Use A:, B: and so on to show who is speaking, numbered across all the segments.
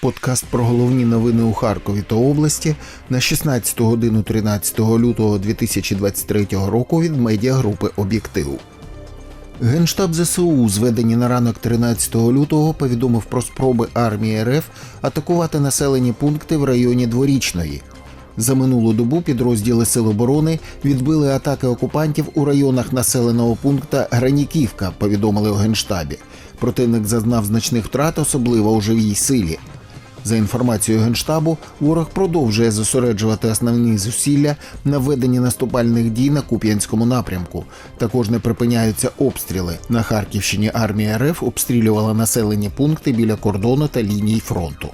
A: Подкаст про головні новини у Харкові та області на 16 годину 13 лютого 2023 року від медіагрупи Об'єктив. Генштаб ЗСУ, зведені на ранок 13 лютого, повідомив про спроби армії РФ атакувати населені пункти в районі Дворічної. За минулу добу підрозділи Сил оборони відбили атаки окупантів у районах населеного пункту Граніківка, повідомили у Генштабі. Противник зазнав значних втрат, особливо у живій силі. За інформацією Генштабу, ворог продовжує зосереджувати основні зусилля на веденні наступальних дій на Куп'янському напрямку. Також не припиняються обстріли. На Харківщині армія РФ обстрілювала населені пункти біля кордону та ліній фронту.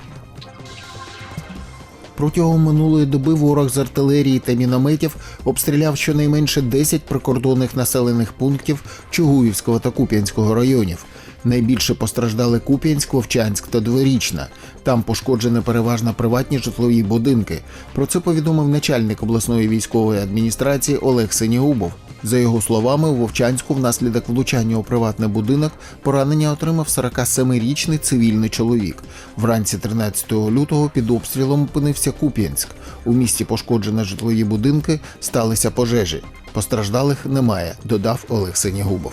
A: Протягом минулої доби ворог з артилерії та мінометів обстріляв щонайменше 10 прикордонних населених пунктів Чугуївського та Куп'янського районів. Найбільше постраждали Куп'янськ, Вовчанськ та Дворічна. Там пошкоджені переважно приватні житлові будинки. Про це повідомив начальник обласної військової адміністрації Олег Сенігубов. За його словами, у Вовчанську внаслідок влучання у приватний будинок поранення отримав 47-річний цивільний чоловік. Вранці 13 лютого під обстрілом опинився Куп'янськ. У місті пошкоджені житлові будинки, сталися пожежі. Постраждалих немає, додав Олег Сенігубов.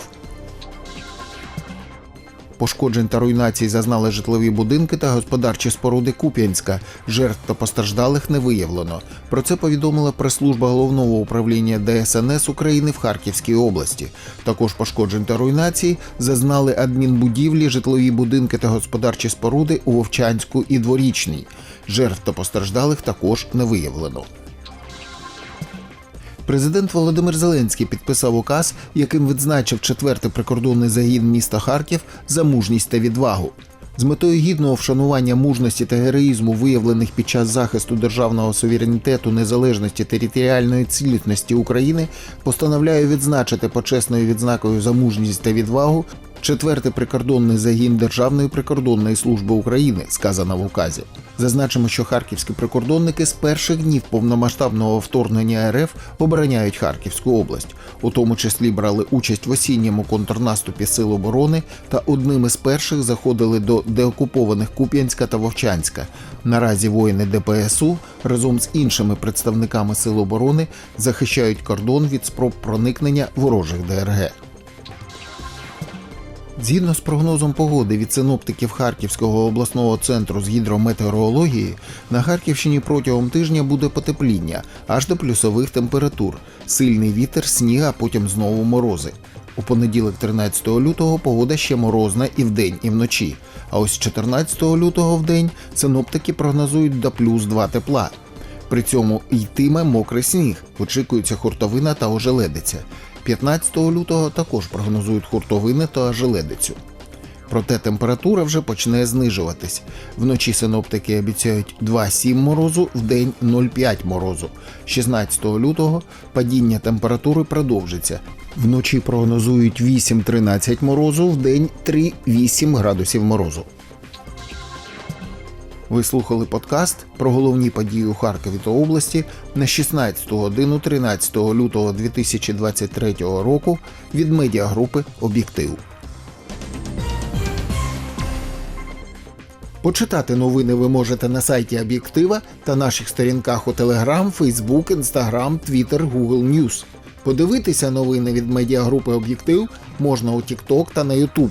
A: Пошкоджень та руйнацій зазнали житлові будинки та господарчі споруди Куп'янська. Жертв та постраждалих не виявлено. Про це повідомила прес-служба головного управління ДСНС України в Харківській області. Також пошкоджень та руйнацій зазнали адмінбудівлі, житлові будинки та господарчі споруди у Вовчанську і Дворічній. Жертв та постраждалих також не виявлено. Президент Володимир Зеленський підписав указ, яким відзначив четвертий прикордонний загін міста Харків за мужність та відвагу. З метою гідного вшанування мужності та героїзму, виявлених під час захисту державного суверенітету, незалежності територіальної цілісності України, постановляю відзначити почесною відзнакою за мужність та відвагу четвертий прикордонний загін Державної прикордонної служби України, сказано в указі. Зазначимо, що харківські прикордонники з перших днів повномасштабного вторгнення РФ обороняють Харківську область, у тому числі брали участь в осінньому контрнаступі Сил оборони та одним із перших заходили до деокупованих Куп'янська та Вовчанська. Наразі воїни ДПСУ разом з іншими представниками Сил оборони захищають кордон від спроб проникнення ворожих ДРГ. Згідно з прогнозом погоди від синоптиків Харківського обласного центру з гідрометеорології, на Харківщині протягом тижня буде потепління аж до плюсових температур, сильний вітер, сніг, а потім знову морози. У понеділок, 13 лютого, погода ще морозна і вдень, і вночі. А ось 14 лютого в день синоптики прогнозують до плюс 2 тепла. При цьому йтиме мокрий сніг, очікується хуртовина та ожеледиця. 15 лютого також прогнозують хуртовини та ожеледицю. Проте температура вже почне знижуватись. Вночі синоптики обіцяють 2,7 морозу, вдень 0,5 морозу. 16 лютого падіння температури продовжиться. Вночі прогнозують 8-13 морозу, вдень 3-8 градусів морозу. Ви слухали подкаст про головні події у Харкові та області на 16 годину 13 лютого 2023 року від медіагрупи Об'єктив. Почитати новини ви можете на сайті Об'єктива та наших сторінках у Telegram, Facebook, Instagram, Twitter, Google News. Подивитися новини від медіагрупи Об'єктив можна у TikTok та на YouTube.